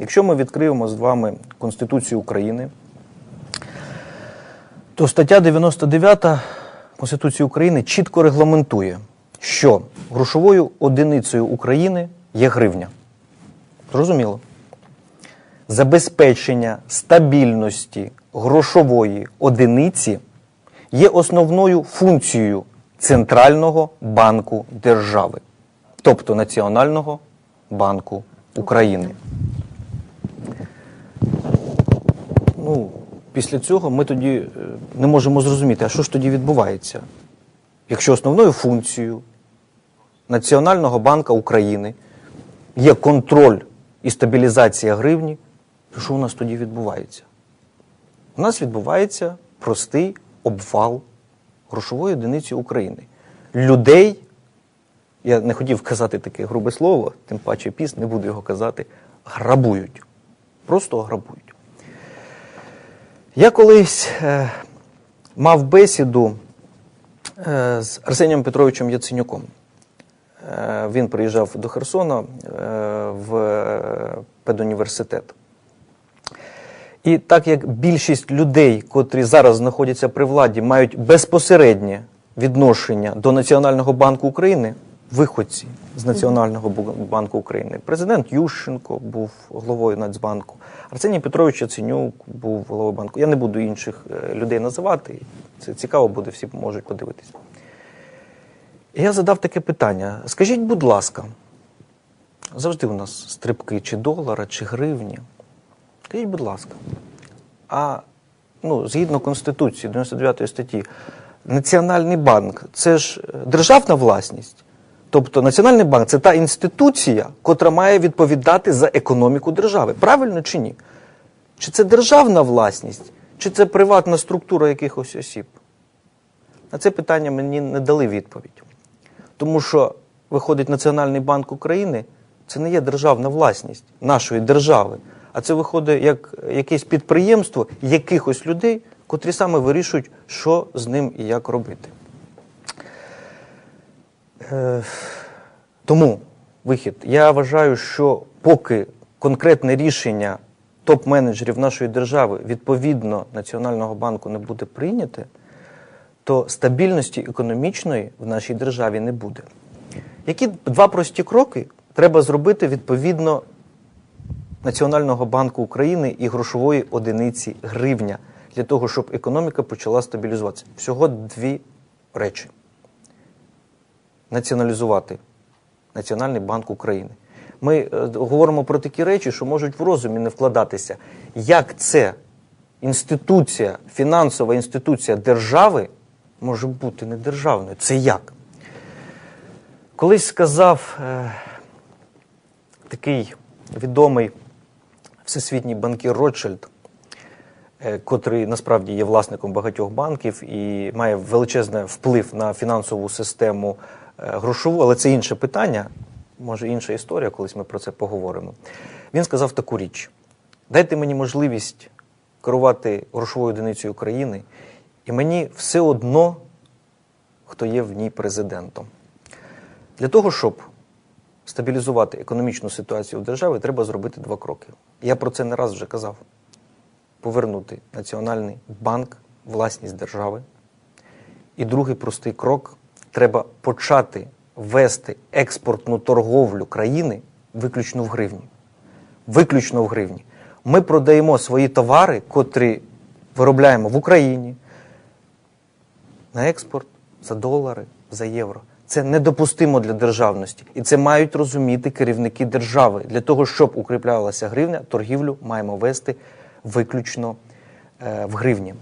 Якщо ми відкриємо з вами Конституцію України, то стаття 99 Конституції України чітко регламентує, що грошовою одиницею України є гривня. Зрозуміло. Забезпечення стабільності грошової одиниці є основною функцією Центрального банку держави, тобто Національного банку України. Ну, після цього ми тоді е, не можемо зрозуміти, а що ж тоді відбувається? Якщо основною функцією Національного банку України є контроль і стабілізація гривні, то що у нас тоді відбувається? У нас відбувається простий обвал грошової одиниці України. Людей, я не хотів казати таке грубе слово, тим паче піс, не буду його казати, грабують. Просто грабують. Я колись е, мав бесіду е, з Арсенієм Петровичем Яценюком. Е, він приїжджав до Херсона в педуніверситет. І так як більшість людей, котрі зараз знаходяться при владі, мають безпосереднє відношення до Національного банку України, виходці з Національного банку України, президент Ющенко був головою Нацбанку, Арсеній Петрович Яценюк був головою банку. Я не буду інших е, людей називати. Це цікаво буде, всі можуть подивитися. Я задав таке питання: скажіть, будь ласка, завжди у нас стрибки чи долара, чи гривні. Скажіть, будь ласка, а ну, згідно Конституції 99 статті, Національний банк це ж е, державна власність. Тобто Національний банк це та інституція, котра має відповідати за економіку держави. Правильно чи ні? Чи це державна власність, чи це приватна структура якихось осіб? На це питання мені не дали відповідь. Тому що, виходить, Національний банк України це не є державна власність нашої держави, а це виходить як якесь підприємство якихось людей, котрі саме вирішують, що з ним і як робити. Е, тому вихід. Я вважаю, що поки конкретне рішення топ-менеджерів нашої держави відповідно Національного банку не буде прийняте, то стабільності економічної в нашій державі не буде. Які два прості кроки треба зробити відповідно Національного банку України і грошової одиниці гривня для того, щоб економіка почала стабілізуватися? Всього дві речі: націоналізувати Національний банк України. Ми е, говоримо про такі речі, що можуть в розумі не вкладатися. Як це інституція, фінансова інституція держави може бути не державною? Це як? Колись сказав е, такий відомий всесвітній банкір Ротшильд, е, котрий насправді є власником багатьох банків і має величезний вплив на фінансову систему грошову, але це інше питання, може інша історія, колись ми про це поговоримо. Він сказав таку річ: дайте мені можливість керувати грошовою одиницею країни, і мені все одно, хто є в ній президентом. Для того, щоб стабілізувати економічну ситуацію в державі, треба зробити два кроки. Я про це не раз вже казав: повернути Національний банк, власність держави. І другий простий крок треба почати вести експортну торговлю країни виключно в гривні. Виключно в гривні. Ми продаємо свої товари, котрі виробляємо в Україні на експорт за долари, за євро. Це недопустимо для державності. І це мають розуміти керівники держави. Для того, щоб укріплялася гривня, торгівлю маємо вести виключно е, в гривні.